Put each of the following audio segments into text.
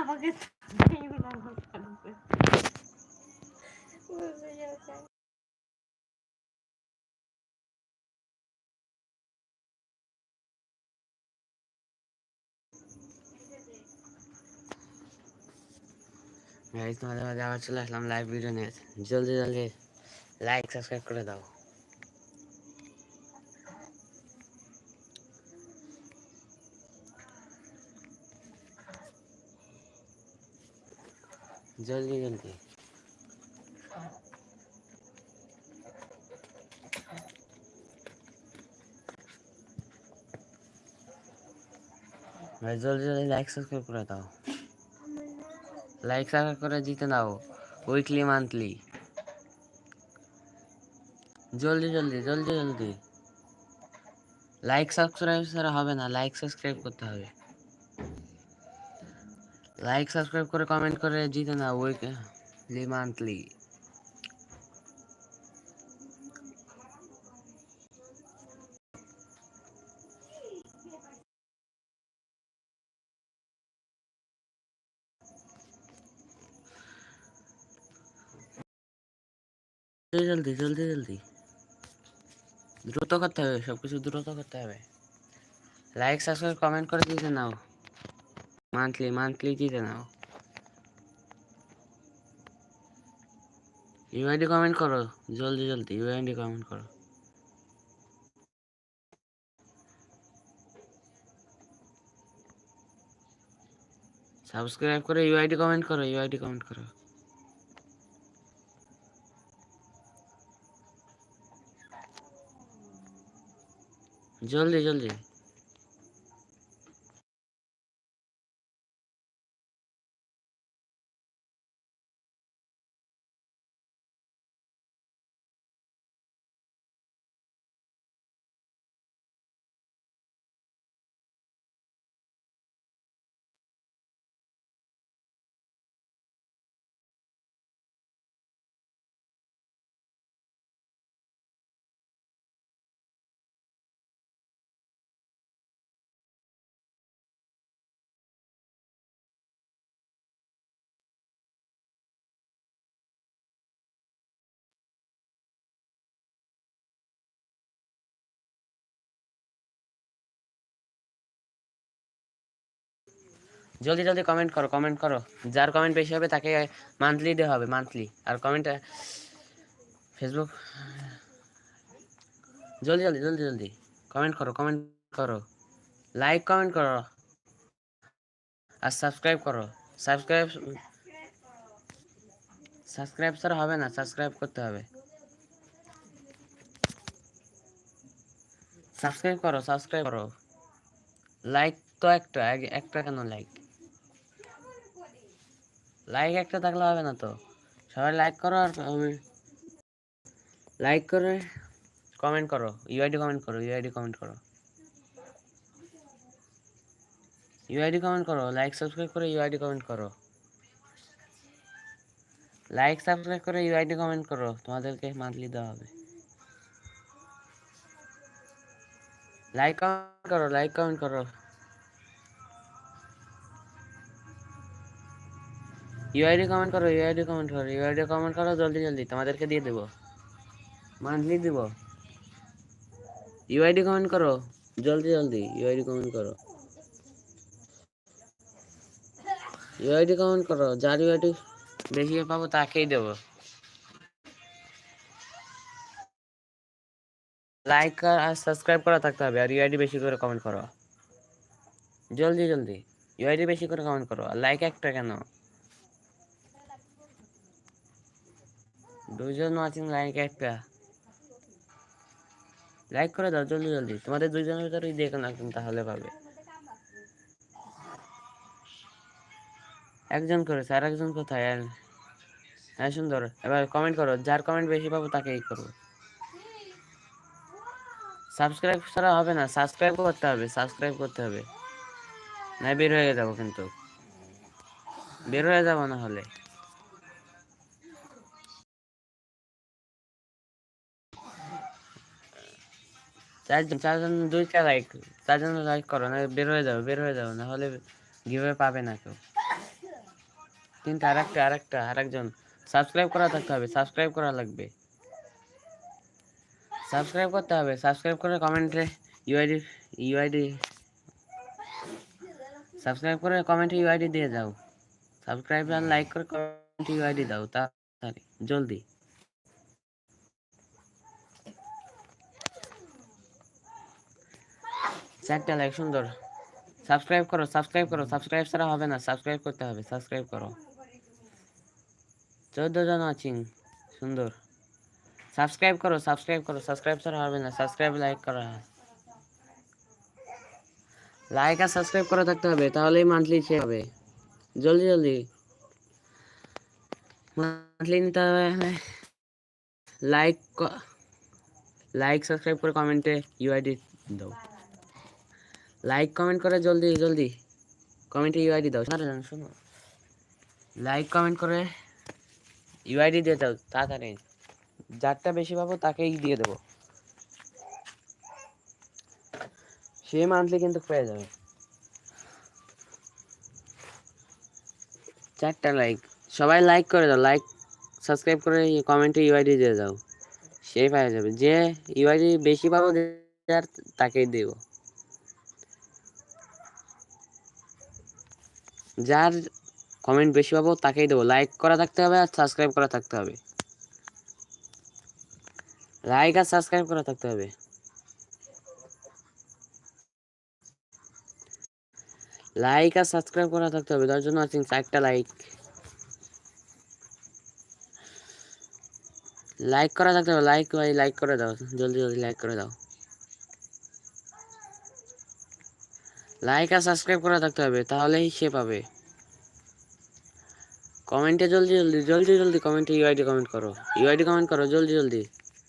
আমাকে গাইস তোমাদের মাঝে আবার চলে আসলাম লাইভ ভিডিও নিয়ে। জলদি জলদি লাইক সাবস্ক্রাইব করে দাও। জলদি জলদি ভাই জলদি জলদি লাইক সাবস্ক্রাইব করে দাও লাইক সাবস্ক্রাইব করে জিতে নাও উইকলি মান্থলি জলদি জলদি জলদি জলদি লাইক সাবস্ক্রাইব ছাড়া হবে না। লাইক সাবস্ক্রাইব করতে হবে। লাইক সাবস্ক্রাইব করে কমেন্ট করে জিতে নাও উইকলি মান্থলি জলদি জলদি জলদি দ্রুত করতে হবে সবকিছু দ্রুত করতে হবে লাইক সাবস্ক্রাইব কমেন্ট করে দিতে নাও মান্থলি মান্থলি দিতে নাও ইউআইডি কমেন্ট করো, জলদি জলদি ইউআইডি কমেন্ট করো। সাবস্ক্রাইব করে ইউআইডি কমেন্ট করো ইউআইডি কমেন্ট করো। জলদি জলদি। জলদি জলদি কমেন্ট করো কমেন্ট করো। যার কমেন্ট বেশি হবে তাকে মান্থলি দেওয়া হবে মান্থলি আর কমেন্ট ফেসবুক জলদি জলদি জলদি জলদি। কমেন্ট করো কমেন্ট করো। লাইক কমেন্ট করো। আর সাবস্ক্রাইব করো। সাবস্ক্রাইব সাবস্ক্রাইব ছাড়া হবে না সাবস্ক্রাইব করতে হবে। সাবস্ক্রাইব করো সাবস্ক্রাইব করো। লাইক তো একটা একটা কেন লাইক লাইক একটা থাকলে হবে না তো। সবাই লাইক করো আর লাইক করে কমেন্ট করো। ইউআইডি কমেন্ট করো ইউআইডি কমেন্ট করো। ইউআইডি কমেন্ট করো লাইক সাবস্ক্রাইব করে ইউআইডি কমেন্ট করো। লাইক সাবস্ক্রাইব করে ইউআইডি কমেন্ট করো, তোমাদেরকে মান্থলি দেওয়া হবে। লাইক কমেন্ট করো লাইক কমেন্ট করো। ইউআইডি কমেন্ট করো ইউআইডি কমেন্ট করো ইউআইডি কমেন্ট করো, জলদি জলদি, তোমাদেরকে দিয়ে দেবো। মান্থলি দিব। ইউআইডি কমেন্ট করো, জলদি জলদি ইউআইডি কমেন্ট করো। ইউআইডি কমেন্ট করো, যার ইউআইডি বেশি পাবো তাকেই দেবো। লাইক আর সাবস্ক্রাইব করা থাকতে হবে, আর ইউআইডি বেশি করে কমেন্ট করো। জলদি জলদি ইউআইডি বেশি করে কমেন্ট করো লাইক একটা কেন? দুজন ওয়াচিং লাইক একটা লাইক করে দাও, জলদি জলদি। তোমাদের দুজনের ভিতরেই দেখো না তাহলে পাবে। একজন করে স্যার একজন কোথায়? হ্যাঁ সুন্দর। এবার কমেন্ট করো, যার কমেন্ট বেশি পাবো তাকেই করব। সাবস্ক্রাইব ছাড়া হবে না সাবস্ক্রাইব করতে হবে সাবস্ক্রাইব করতে হবে। না, বের হয়ে যাব কিন্তু। বের হয়ে যাব না হলে। চারজন চারজন দুইটা লাইক চারজন লাইক করো না বের হয়ে যাবে বের হয়ে যাবে না হলে গিভে পাবে না কেউ। তিনটা, আরেকটা আরেকটা, আরেকজন। সাবস্ক্রাইব করা থাকতে হবে সাবস্ক্রাইব করা লাগবে। সাবস্ক্রাইব করতে হবে সাবস্ক্রাইব করে কমেন্টে ইউআইডি ইউআইডি সাবস্ক্রাইব করে কমেন্টে ইউআইডি দিয়ে যাও। সাবস্ক্রাইব আর লাইক করে কমেন্টে ইউআইডি দাও তাড়াতাড়ি জলদি। চারটা লাইক সুন্দর। সাবস্ক্রাইব করো সাবস্ক্রাইব করো সাবস্ক্রাইব ছাড়া হবে না সাবস্ক্রাইব করতে হবে সাবস্ক্রাইব করো। চোদ্দ জন আছি সুন্দর। সাবস্ক্রাইব করো সাবস্ক্রাইব করো সাবস্ক্রাইব ছাড়া হবে না সাবস্ক্রাইব লাইক করা। লাইক আর সাবস্ক্রাইব করা থাকতে হবে, তাহলেই মান্থলি সে হবে। জলদি জলদি। মান্থলি নিতে হবে লাইক লাইক সাবস্ক্রাইব করে কমেন্টে ইউআইডি দাও। লাইক কমেন্ট করে জলদি জলদি। কমেন্টে ইউআইডি দাও। শোনো শোনো। লাইক কমেন্ট করে ইউআইডি দিয়ে দাও তাড়াতাড়ি। যারটা বেশি পাবো তাকেই দিয়ে দেবো। সে মান্থলি কিন্তু পেয়ে যাবে। চারটা লাইক সবাই লাইক করে দাও লাইক সাবস্ক্রাইব করে কমেন্টে ইউআইডি দিয়ে দাও। সে পেয়ে যাবে। যে ইউআইডি বেশি পাবো যার তাকেই দেবো। যার কমেন্ট বেশি পাবো তাকেই দেবো। লাইক করা থাকতে হবে আর সাবস্ক্রাইব করা থাকতে হবে। লাইক আর সাবস্ক্রাইব করা থাকতে হবে। লাইক আর সাবস্ক্রাইব করা থাকতে হবে। তার জন্য আছেন চারটা লাইক লাইক করা থাকতে হবে। লাইক ভাই লাইক করে দাও। জলদি জলদি লাইক করে দাও। লাইক আর সাবস্ক্রাইব করা থাকতে হবে, তাহলেই সে পাবে। কমেন্টে জলদি জলদি জলদি জলদি কমেন্টে ইউআইডি কমেন্ট করো। ইউআইডি কমেন্ট করো, জলদি জলদি।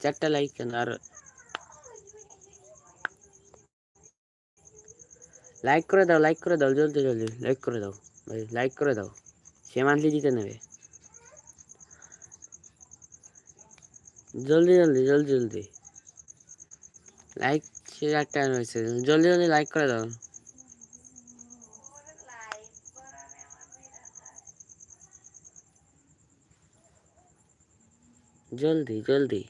চারটা লাইক কেন, আর লাইক করে দাও লাইক করে দাও, জলদি জলদি লাইক করে দাও। ভাই লাইক করে দাও। সে মান্থলি জিতে নেবে। জলদি জলদি জলদি জলদি। লাইক সে চারটা হয়েছে। জলদি জলদি লাইক করে দাও। জলদি জলদি।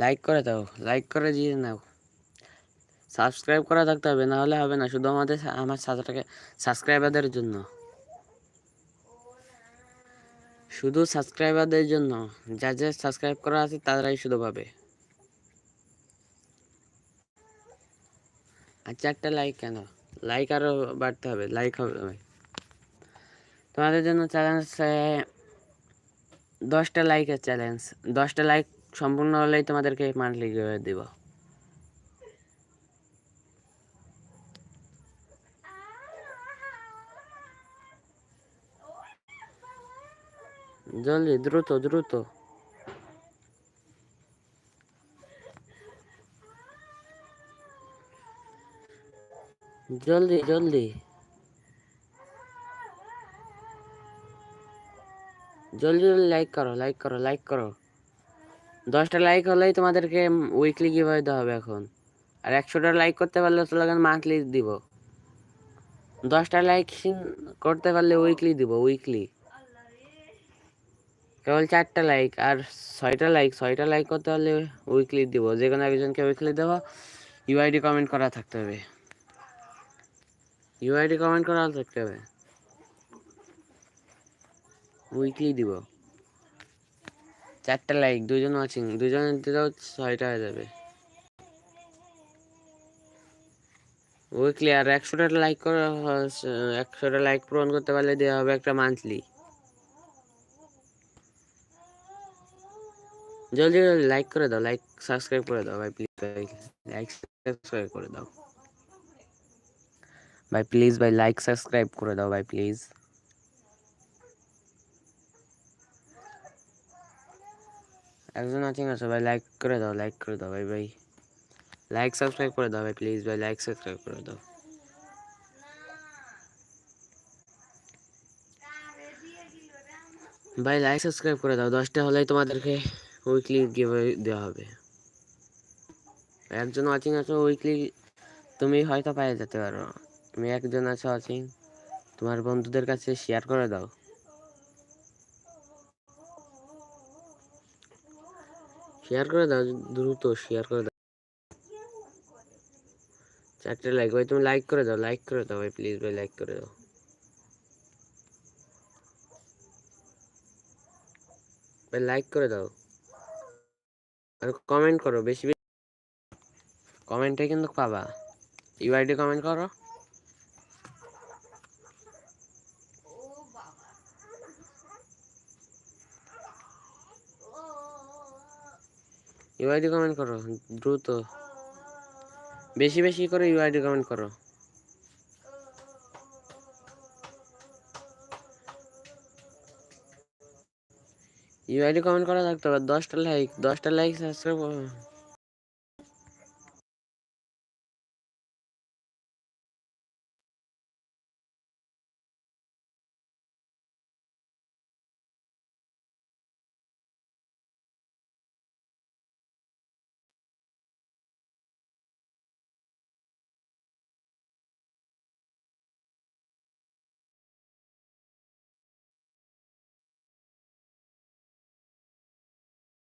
লাইক করে দাও লাইক করে দিয়ে নাও। সাবস্ক্রাইব করা থাকতে হবে না হলে হবে না, শুধু আমাদের আমার সাথে সাবস্ক্রাইবারদের জন্য। শুধু সাবস্ক্রাইবারদের জন্য, যা যা সাবস্ক্রাইব করা আছে তারাই শুধু পাবে। আচ্ছা একটা লাইক কেন? লাইক আরও বাড়তে হবে লাইক হবে। তোমাদের জন্য চ্যালেঞ্জ দশটা লাইকের চ্যালেঞ্জ দশটা লাইক সম্পূর্ণ হলেই তোমাদেরকে মান্থলি দিব। জলদি, দ্রুত দ্রুত। জলদি জলদি। জলদি জলদি লাইক করো লাইক করো লাইক করো। দশটা লাইক হলেই তোমাদেরকে উইকলি কীভাবে দেওয়া হবে এখন। আর একশোটা লাইক করতে পারলে তো লাগান মান্থলি দিব। দশটা লাইক করতে পারলে উইকলি দিব উইকলি কেবল চারটা লাইক আর ছয়টা লাইক ছয়টা লাইক করতে হলে উইকলি দিব। যে কোনো একজনকে উইকলি দেবো ইউআইডি কমেন্ট করা থাকতে হবে। ইউআইডি কমেন্ট করা থাকতে হবে। উইকলি দিব। চারটা লাইক দুজন ওয়াচিং দুজনের দিলেও ছয়টা হয়ে যাবে। উইকলি আর একশোটা লাইক করে একশোটা লাইক পূরণ করতে পারলে দেওয়া হবে একটা মান্থলি জলদি জলদি লাইক করে দাও লাইক সাবস্ক্রাইব করে দাও, ভাই প্লিজ লাইক সাবস্ক্রাইব করে দাও। ভাই প্লিজ ভাই লাইক সাবস্ক্রাইব করে দাও, ভাই প্লিজ একজন আছে ভাই লাইক করে দাও লাইক করে দাও ভাই ভাই লাইক সাবস্ক্রাইব করে দাও ভাই প্লিজ ভাই লাইক সাবস্ক্রাইব করে দাও ভাই লাইক সাবস্ক্রাইব করে দাও দশটা হলেই তোমাদেরকে উইকলি গিভে দেওয়া হবে। একজন ওয়াচিং আছো উইকলি তুমি হয়তো পেয়ে যেতে পারো। তুমি একজন আছো ওয়াচিং তোমার বন্ধুদের কাছে শেয়ার করে দাও। শেয়ার করে দাও, দ্রুত শেয়ার করে দাও। চারটে লাইক ভাই, তুমি লাইক করে দাও লাইক করে দাও, ভাই প্লিজ ভাই লাইক করে দাও। ভাই লাইক করে দাও। আর কমেন্ট করো, বেশি বেশি। কমেন্টে কিন্তু পাবা। ইউআইডি কমেন্ট করো। ইউআইডি কমেন্ট করো, দ্রুত। বেশি বেশি করে ইউআইডি কমেন্ট করো। ইউআইডি কমেন্ট করা থাকতে হবে দশটা লাইক দশটা লাইক সাবস্ক্রাইব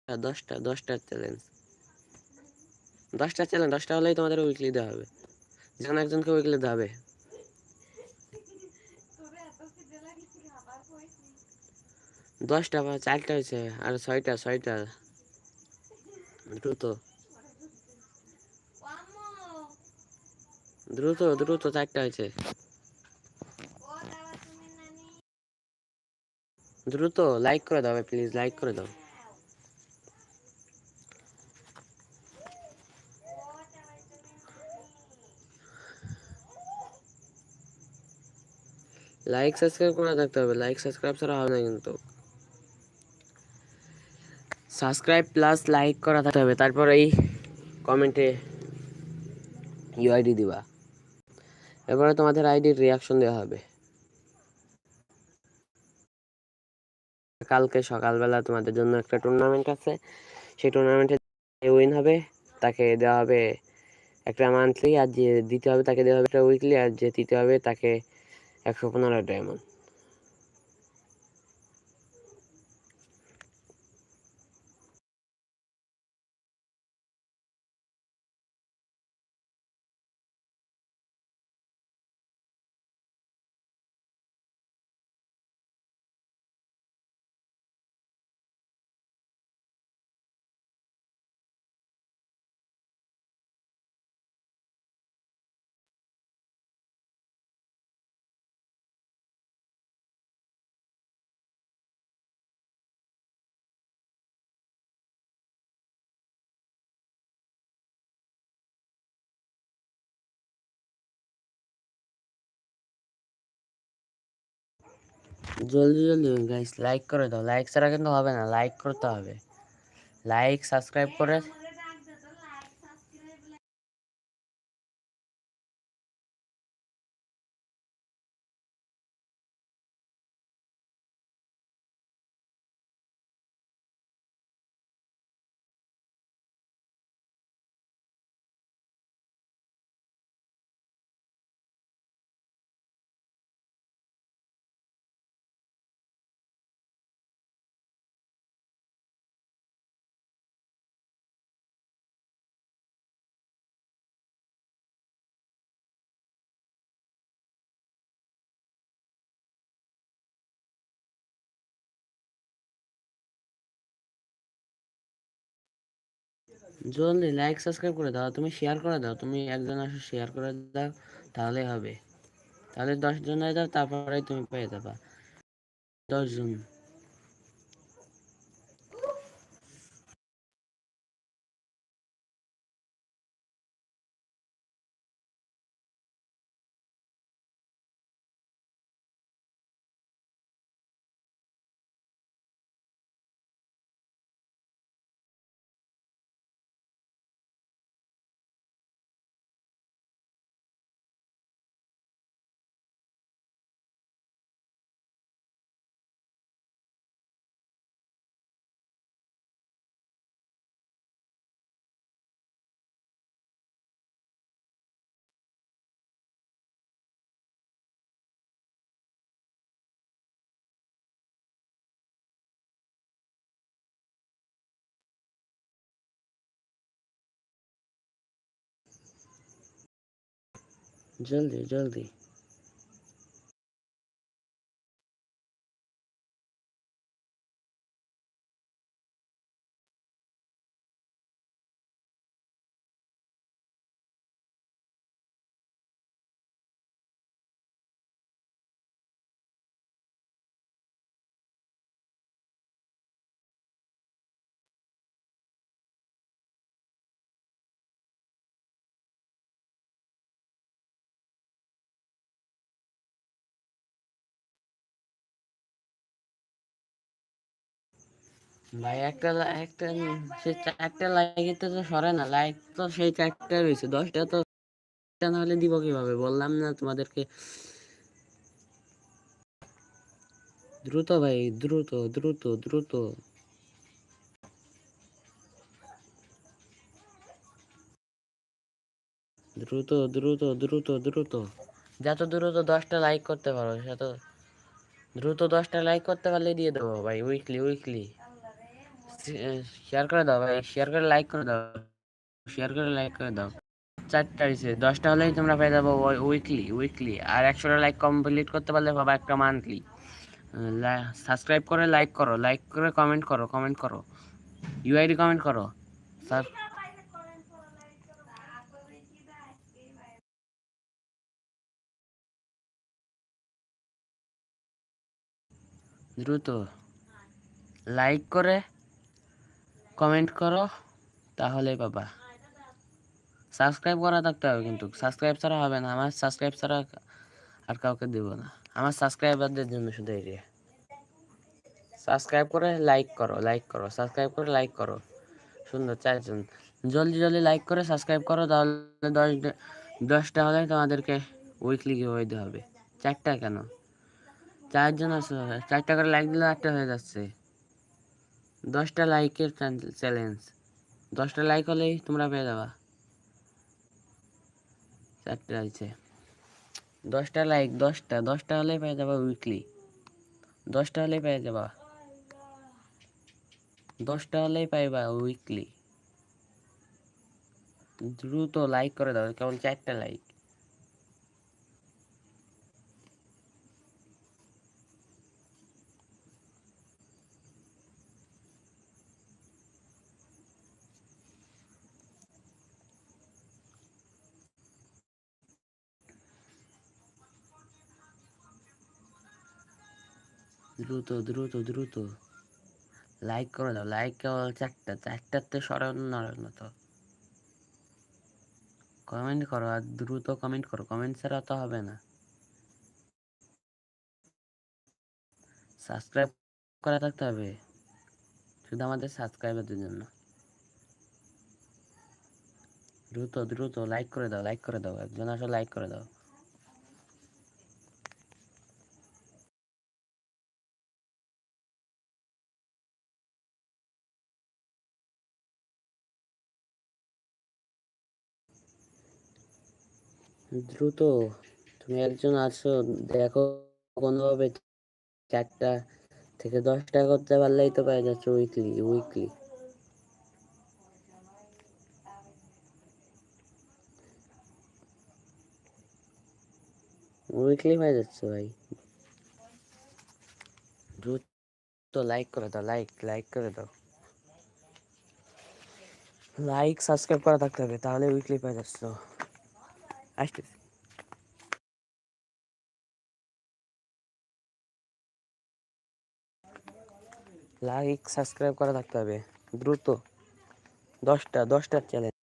দশটা দশটা চ্যালেঞ্জ দশটা চ্যালেঞ্জ দশটা হলেই তোমাদের উইকলি দেওয়া হবে। যেখানে একজনকে উইকলি দেওয়া হবে। দশটা বা চারটা হয়েছে, আর ছয়টা ছয়টা। দ্রুত। দ্রুত দ্রুত চারটা হয়েছে। দ্রুত লাইক করে দাও প্লিজ লাইক করে দাও। লাইক সাবস্ক্রাইব করে থাকতে হবে। লাইক সাবস্ক্রাইব ছাড়া হবে না কিন্তু। সাবস্ক্রাইব প্লাস লাইক করা থাকতে হবে। তারপর এই কমেন্টে ইউআইডি দিবা। এরপরে তোমাদের আইডির রিয়াকশন দেওয়া হবে। কালকে সকালবেলা তোমাদের জন্য একটা টুর্নামেন্ট আছে। সেই টুর্নামেন্টে উইন হবে, তাকে দেওয়া হবে একটা মান্থলি আর যে দিতে হবে, তাকে দেওয়া হবে একটা উইকলি আর যে দিতে হবে, তাকে একশো পনেরো ডায়মন্ড জলদি জলদি গাইস লাইক করে দাও। লাইক ছাড়া কিন্তু হবে না লাইক করতে হবে। লাইক সাবস্ক্রাইব করে জলদি লাইক সাবস্ক্রাইব করে দাও, তুমি শেয়ার করে দাও, তুমি একজন আসো শেয়ার করে দাও, তাহলে হবে। তাহলে দশ জন হয়ে দাও তারপরে তুমি পেয়ে যাবা। দশ জন জলদি জলদি ভাই একটা একটা সে চারটা লাইকে তো তো সরে না লাইক তো সেই চারটা রয়েছে, দশটা তো একটা না হলে দিব কীভাবে? বললাম না তোমাদেরকে। দ্রুত ভাই, দ্রুত দ্রুত দ্রুত। দ্রুত দ্রুত দ্রুত দ্রুত। যত দ্রুত দশটা লাইক করতে পারো, তত দ্রুত দশটা লাইক করতে পারলে দিয়ে দেবো ভাই উইকলি উইকলি শেয়ার করে দাও ভাই শেয়ার করে লাইক করে দাও শেয়ার করে লাইক করে দাও। চারটা হয়েছে দশটা হলেই তোমরা পেয়ে যাব উইকলি উইকলি আর একশোটা লাইক কমপ্লিট করতে পারলে বাবা একটা মান্থলি সাবস্ক্রাইব করে লাইক করো লাইক করে কমেন্ট করো কমেন্ট করো। ইউআইডি কমেন্ট করো। দ্রুত। লাইক করে কমেন্ট করো, তাহলে বাবা। সাবস্ক্রাইব করা থাকতে হবে কিন্তু, সাবস্ক্রাইব ছাড়া হবে না। আমার সাবস্ক্রাইব ছাড়া আর কাউকে দেবো না। আমার সাবস্ক্রাইবারদের জন্য শুধু এরিয়া সাবস্ক্রাইব করে লাইক করো লাইক করো, সাবস্ক্রাইব করে লাইক করো। সুন্দর, চারজন। জলদি জলদি লাইক করে সাবস্ক্রাইব করো, তাহলে দশ, দশটা হলে তোমাদেরকে উইকলি গিভওয়ে দিতে হবে। চারটা কেন? চারজন আছে চারটা করে লাইক দিলে আটটা হয়ে যাচ্ছে। দশটা লাইকের চ্যালেঞ্জ। দশটা লাইক হলেই তোমরা পেয়ে যাবা। চারটে আছে দশটা লাইক, দশটা দশটা হলেই পেয়ে যাবা উইকলি। দশটা হলেই পেয়ে যাবা। দশটা হলেই পাইবা উইকলি। দ্রুত লাইক করে দাও, কেবল চারটা লাইক। দ্রুত দ্রুত দ্রুত। লাইক করে দাও লাইক কেবল চারটা চারটাতে সরানো নড়ানো তো কমেন্ট করো আর দ্রুত কমেন্ট করো কমেন্ট ছাড়া তো হবে না। সাবস্ক্রাইব করা থাকতে হবে, শুধু আমাদের সাবস্ক্রাইবারদের জন্য। দ্রুত দ্রুত লাইক করে দাও লাইক করে দাও, একজন আসলে লাইক করে দাও। দ্রুত, তুমি একজন আছো, দেখো কোনোভাবে চারটা থেকে দশটা করতে পারলেই তো পেয়ে যাচ্ছে উইকলি উইকলি উইকলি পেয়ে যাচ্ছে ভাই। দ্রুত লাইক করে দাও লাইক লাইক করে দাও। লাইক সাবস্ক্রাইব করা থাকতে হবে, তাহলে উইকলি পেয়ে যাচ্ছ। আসতেছি লাইক সাবস্ক্রাইব করা থাকতে হবে। দ্রুত। দশটা দশটার চ্যালেঞ্জ